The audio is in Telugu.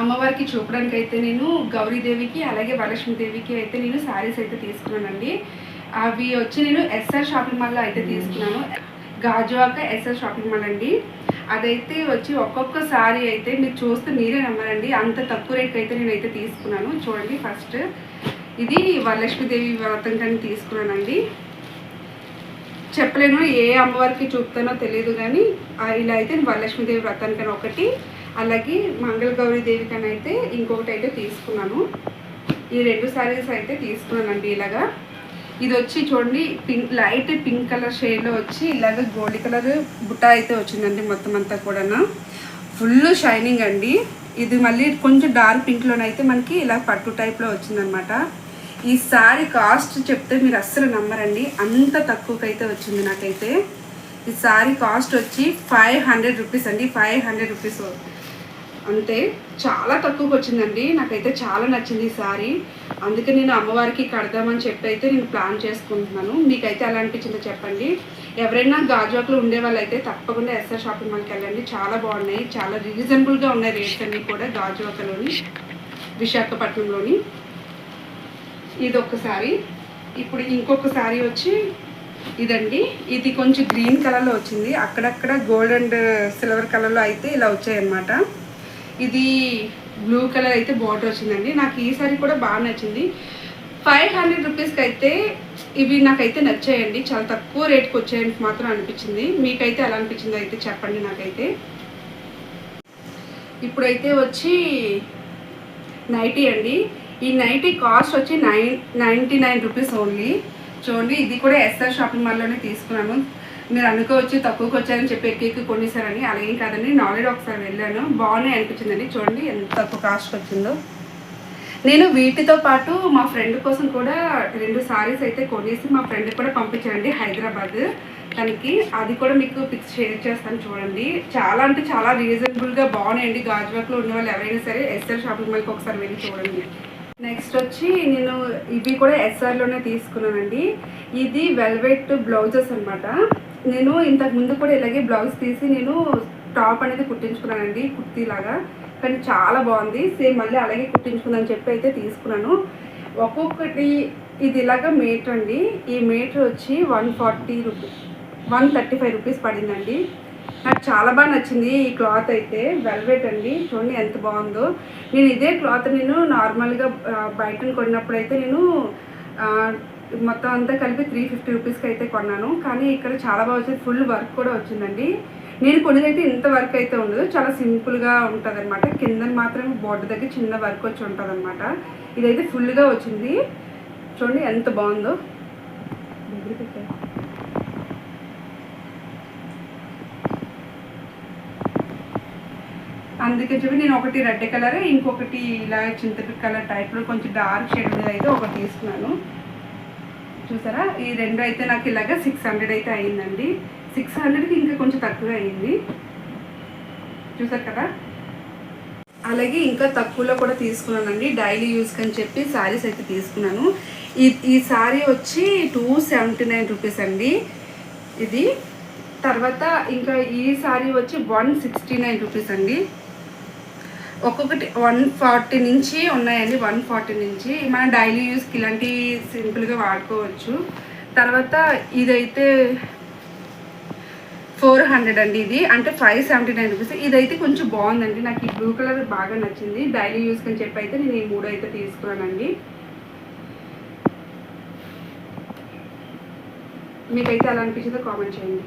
అమ్మవారికి చూపడానికి అయితే నేను గౌరీదేవికి అలాగే వరలక్ష్మీదేవికి అయితే నేను శారీస్ అయితే తీసుకున్నానండి. అవి వచ్చి నేను ఎస్ఆర్ షాపింగ్ మాల్లో అయితే తీసుకున్నాను. గాజువాక ఎస్ఆర్ షాపింగ్ మాల్ అండి. అదైతే వచ్చి ఒక్కొక్క సారీ అయితే మీరు చూస్తే మీరే నమ్మరండి. అంత తక్కువ రేట్కి అయితే నేనైతే తీసుకున్నాను. చూడండి ఫస్ట్ ఇది వరలక్ష్మీదేవి వ్రతం కానీ తీసుకున్నానండి. చెప్పలేను ఏ అమ్మవారికి చూపుతానో తెలియదు కానీ ఇలా అయితే వరలక్ష్మీదేవి వ్రతానికని ఒకటి అలాగే మంగళ గౌరీ దేవి అయితే ఇంకొకటి అయితే తీసుకున్నాను. ఈ రెండు శారీస్ అయితే తీసుకున్నానండి ఇలాగా. ఇది వచ్చి చూడండి పింక్ లైట్ పింక్ కలర్ షేడ్లో వచ్చి ఇలాగ గోల్డ్ కలర్ బుట్ట అయితే వచ్చిందండి మొత్తం అంతా కూడా ఫుల్ షైనింగ్ అండి. ఇది మళ్ళీ కొంచెం డార్క్ పింక్లోనైతే మనకి ఇలా పట్టు టైప్లో వచ్చిందనమాట. ఈ శారీ కాస్ట్ చెప్తే మీరు అస్సలు నమ్మరండి. అంత తక్కువకైతే వచ్చింది నాకైతే. ఈ సారీ కాస్ట్ వచ్చి ఫైవ్ హండ్రెడ్ రూపీస్ అండి ఫైవ్ హండ్రెడ్ రూపీస్. అంతే చాలా తక్కువకి వచ్చిందండి. నాకైతే చాలా నచ్చింది ఈ సారీ. అందుకే నేను అమ్మవారికి కడదామని చెప్పి అయితే నేను ప్లాన్ చేసుకుంటున్నాను. మీకైతే ఎలా అనిపించిందో చెప్పండి. ఎవరైనా గాజువాకలో ఉండే వాళ్ళైతే తప్పకుండా ఎస్ఆర్ షాపింగ్ మాల్కి వెళ్ళండి. చాలా బాగున్నాయి. చాలా రీజనబుల్గా ఉన్నాయి రేట్స్ అన్నీ కూడా గాజువాకలోని విశాఖపట్నంలోని. ఇది ఒకసారి ఇప్పుడు ఇంకొక సారీ వచ్చి ఇదండి. ఇది కొంచెం గ్రీన్ కలర్లో వచ్చింది. అక్కడక్కడ గోల్డ్ అండ్ సిల్వర్ కలర్లో అయితే ఇలా వచ్చాయన్నమాట. ఇది బ్లూ కలర్ అయితే బార్డర్ వచ్చిందండి. నాకు ఈ సారీ కూడా బాగా నచ్చింది. ఫైవ్ హండ్రెడ్ రూపీస్కి అయితే ఇవి నాకైతే నచ్చాయండి. చాలా తక్కువ రేట్కి వచ్చాయని మాత్రం అనిపించింది. మీకైతే ఎలా అనిపించిందో అయితే చెప్పండి నాకైతే. ఇప్పుడైతే వచ్చి నైటీ అండి. ఈ నైటీ కాస్ట్ వచ్చి nine ninety nine rupees only. చూడండి ఇది కూడా ఎస్ఆర్ షాపింగ్ మాల్లోనే తీసుకున్నాను. మీరు అనుకోవచ్చు తక్కువకి వచ్చారని చెప్పి ఎక్కి కొనేసారని అలాగేం కాదండి నేను ఒకసారి వెళ్ళాను. బాగున్నాయి అనిపించిందండి. చూడండి ఎంత తక్కువ కాస్ట్ వచ్చిందో. నేను వీటితో పాటు మా ఫ్రెండ్ కోసం కూడా రెండు సారీస్ అయితే కొనేసి మా ఫ్రెండ్ కూడా పంపించానండి హైదరాబాద్. తనకి అది కూడా మీకు పిక్స్ షేర్ చేస్తాను చూడండి. చాలా అంటే చాలా రీజనబుల్గా బాగున్నాయండి. గాజువాక్లో ఉన్న వాళ్ళు ఎవరైనా సరే ఎస్ఆర్ షాపింగ్ మాల్కి ఒకసారి వెళ్ళి చూడండి. నెక్స్ట్ వచ్చి నేను ఇవి కూడా ఎస్ఆర్లోనే తీసుకున్నానండి. ఇది వెల్వెట్ బ్లౌజెస్ అనమాట నేను ఇంతకు ముందు కూడా ఇలాగే బ్లౌజ్ తీసి నేను టాప్ అనేది కుట్టించుకున్నానండి కుర్తీలాగా. కానీ చాలా బాగుంది. సేమ్ మళ్ళీ అలాగే కుట్టించుకుందని చెప్పి అయితే తీసుకున్నాను. ఒక్కొక్కటి ఇది ఇలాగా మీటర్ అండి. ఈ మీటర్ వచ్చి one forty rupee one thirty five rupees పడిందండి. నాకు చాలా బాగా నచ్చింది ఈ క్లాత్ అయితే. వెల్వెట్ అండి. చూడండి ఎంత బాగుందో. నేను ఇదే క్లాత్ నేను నార్మల్గా బయట కొన్నప్పుడు అయితే నేను మొత్తం అంతా కలిపి త్రీ ఫిఫ్టీ రూపీస్కి అయితే కొన్నాను. కానీ ఇక్కడ చాలా బాగా వచ్చింది. ఫుల్ వర్క్ కూడా వచ్చిందండి. నేను కొనేదైతే ఇంత వర్క్ అయితే ఉండదు. చాలా సింపుల్గా ఉంటుంది అనమాట కింద మాత్రం బోర్డర్ దగ్గర చిన్న వర్క్ వచ్చి ఉంటుంది అనమాట ఇదైతే ఫుల్గా వచ్చింది. చూడండి ఎంత బాగుందో. దగ్గరికి అందుకే చెప్పి నేను ఒకటి రెడ్ కలర్ ఇంకొకటి ఇలా చింతపిక్ కలర్ టైప్లో కొంచెం డార్క్ షేడ్ మీద అయితే ఒకటి తీసుకున్నాను. చూసారా? ఈ రెండు అయితే నాకు ఇలాగ సిక్స్ హండ్రెడ్ అయితే అయిందండి. సిక్స్ హండ్రెడ్కి ఇంకా కొంచెం తక్కువ అయింది. చూసారు కదా? అలాగే ఇంకా తక్కువలో కూడా తీసుకున్నానండి. డైలీ యూస్కి అని చెప్పి శారీస్ అయితే తీసుకున్నాను. ఈ ఈ శారీ వచ్చి టూ సెవెంటీ నైన్ రూపీస్ అండి. ఇది. తర్వాత ఇంకా ఈ శారీ వచ్చి వన్ సిక్స్టీ నైన్ రూపీస్ అండి. ఒక్కొక్కటి వన్ ఫార్టీ నుంచి ఉన్నాయండి వన్ ఫార్టీ నుంచి. మన డైలీ యూస్కి ఇలాంటి సింపుల్గా వాడుకోవచ్చు. తర్వాత ఇదైతే ఫోర్ హండ్రెడ్ అండి ఇది. అంటే ఫైవ్ సెవెంటీ నైన్ రూపీస్. ఇదైతే కొంచెం బాగుందండి. నాకు ఈ బ్లూ కలర్ బాగా నచ్చింది. డైలీ యూస్కి అని చెప్పి అయితే నేను ఈ మూడు అయితే తీసుకున్నానండి. మీకైతే ఎలా అనిపించిందో కామెంట్ చేయండి.